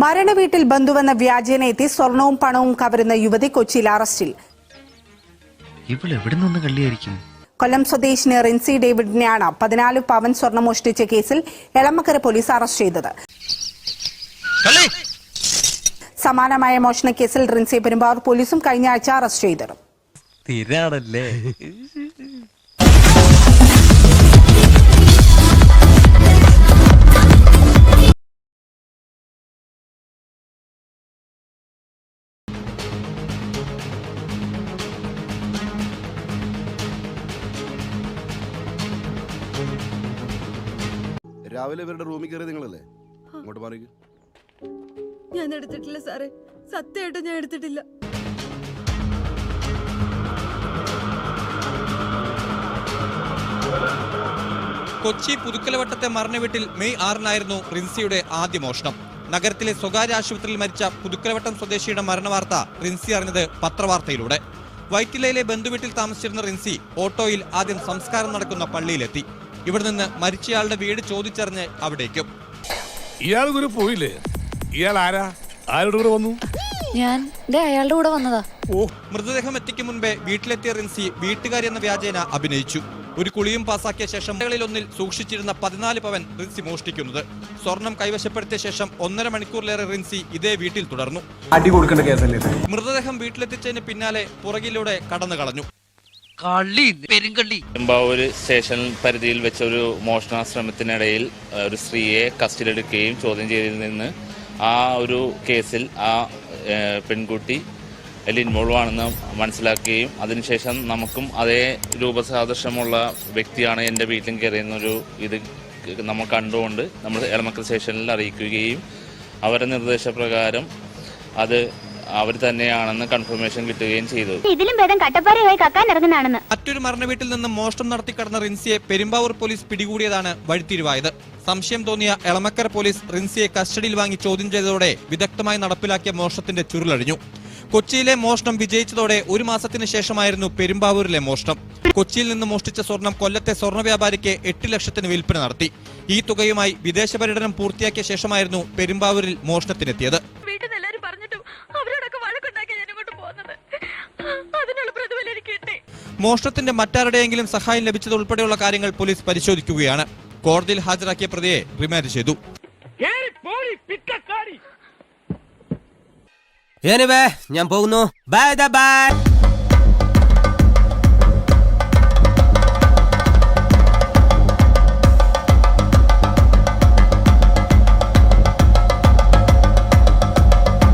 മരണവീട്ടിൽ ബന്ധുവെന്ന വ്യാജേന എത്തി സ്വർണവും പണവും കവരുന്ന യുവതി കൊച്ചിയിൽ അറസ്റ്റിൽ. കൊല്ലം സ്വദേശിനി റിൻസി ഡേവിഡിനെയാണ് പതിനാല് പവൻ സ്വർണം മോഷ്ടിച്ച കേസിൽ എളമക്കര പോലീസ് അറസ്റ്റ് ചെയ്തത്. സമാനമായ മോഷണ കേസിൽ റിൻസി പെരുമ്പാവൂർ പോലീസും കഴിഞ്ഞ ആഴ്ച അറസ്റ്റ് ചെയ്തിരുന്നു രാവിലെ ഇവരുടെ റൂമിൽ കയറി നിങ്ങളല്ലേ? അങ്ങോട്ട് മാറി ഞാൻ എടുത്തിട്ടില്ല സാറേ. സത്യമായിട്ട് ഞാൻ എടുത്തിട്ടില്ല. കൊച്ചി പുതുക്കലവട്ടത്തെ മരണവീട്ടിൽ മെയ് ആറിനായിരുന്നു റിൻസിയുടെ ആദ്യ മോഷണം. നഗരത്തിലെ സ്വകാര്യ ആശുപത്രിയിൽ മരിച്ച പുതുക്കലവട്ടം സ്വദേശിയുടെ മരണവാർത്ത റിൻസി അറിഞ്ഞത് പത്രവാർത്തയിലൂടെ. വൈറ്റിലയിലെ ബന്ധുവീട്ടിൽ താമസിച്ചിരുന്ന റിൻസി ഓട്ടോയിൽ ആദ്യം സംസ്കാരം നടക്കുന്ന പള്ളിയിലെത്തി. ഇവിടെ നിന്ന് മരിച്ചയാളുടെ വീട് ചോദിച്ചറിഞ്ഞ് അവിടേക്കും. ഇയാൾ ഗുരു പോയില്ലേ? ഇയാൾ ആരാ? ആരുടെ കൂടെ വന്നു? ഞാൻ ദേ അയാളുടെ കൂടെ വന്നതാ. ഓ മൃതദേഹം എത്തിക്കും മുൻപേ വീട്ടിലെത്തിയ റിൻസി വീട്ടുകാരി എന്ന വ്യാജേന അഭിനയിച്ചു. ഒരു കുളിയും പാസാക്കിയ ശേഷം ഒന്നിൽ സൂക്ഷിച്ചിരുന്ന പതിനാല് പവൻ റിൻസി മോഷ്ടിക്കുന്നത്. സ്വർണം കൈവശപ്പെടുത്തിയ ശേഷം ഒന്നര മണിക്കൂറിലേറെ റിൻസി ഇതേ വീട്ടിൽ തുടർന്നു? മൃതദേഹം വീട്ടിലെത്തിച്ചതിന് പിന്നാലെ പുറകിലൂടെ കടന്നു കളഞ്ഞു കള്ളി പെരുങ്കള്ളി എംബാവൂര് സ്റ്റേഷൻ പരിധിയിൽ വെച്ച ഒരു മോഷണ ശ്രമത്തിനിടയിൽ ഒരു സ്ത്രീയെ കസ്റ്റഡിയിലെടുക്കുകയും ചോദ്യം ചെയ്തതിൽ നിന്ന് ആ ഒരു കേസിൽ ആ പെൺകുട്ടി അതിൽ ഇൻവോൾവ് ആണെന്ന് മനസ്സിലാക്കുകയും അതിനുശേഷം നമുക്കും അതേ രൂപസാദൃശ്യമുള്ള വ്യക്തിയാണ് എന്റെ വീട്ടിലും കയറിയെന്നൊരു ഇത് നമ്മൾ കണ്ടുകൊണ്ട് നമ്മൾ എളമക്കൽ സ്റ്റേഷനിൽ അറിയിക്കുകയും അവരുടെ നിർദ്ദേശപ്രകാരം അത് അവർ തന്നെയാണെന്ന് കൺഫർമേഷൻ കിട്ടുകയും ചെയ്തു. ഇതിലും ഭേദം കട്ടപ്പാറയായി കക്കാൻ ഇറങ്ങുന്നതാണെന്ന്. മറ്റൊരു മരണവീട്ടിൽ നിന്ന് മോഷണം നടത്തി കടന്ന റിൻസിയെ പെരുമ്പാവൂർ പോലീസ് പിടികൂടിയതാണ് വഴിത്തിരിവായത്. സംശയം തോന്നിയ എളമക്കര പോലീസ് റിൻസിയെ കസ്റ്റഡിയിൽ വാങ്ങി ചോദ്യം ചെയ്തതോടെ വിദഗ്ധമായി നടപ്പിലാക്കിയ മോഷണത്തിന്റെ ചുരുളഴിഞ്ഞു. കൊച്ചിയിലെ മോഷണം വിജയിച്ചതോടെ ഒരു മാസത്തിന് ശേഷമായിരുന്നു പെരുമ്പാവൂരിലെ മോഷണം. കൊച്ചിയിൽ നിന്ന് മോഷ്ടിച്ച സ്വർണം കൊല്ലത്തെ സ്വർണ വ്യാപാരിക്ക് എട്ട് ലക്ഷത്തിന് വിൽപ്പന നടത്തി. ഈ തുകയുമായി വിദേശ പര്യടനം പൂർത്തിയാക്കിയ ശേഷമായിരുന്നു പെരുമ്പാവൂരിൽ മോഷണത്തിനെത്തിയത്. മോഷണത്തിന്റെ മറ്റാരുടെയെങ്കിലും സഹായം ലഭിച്ചതുൾപ്പെടെയുള്ള കാര്യങ്ങൾ പോലീസ് പരിശോധിക്കുകയാണ്. കോടതിയിൽ ഹാജരാക്കിയ പ്രതിയെ റിമാൻഡ് ചെയ്തു. ഞാൻ പോകുന്നു. Bye bye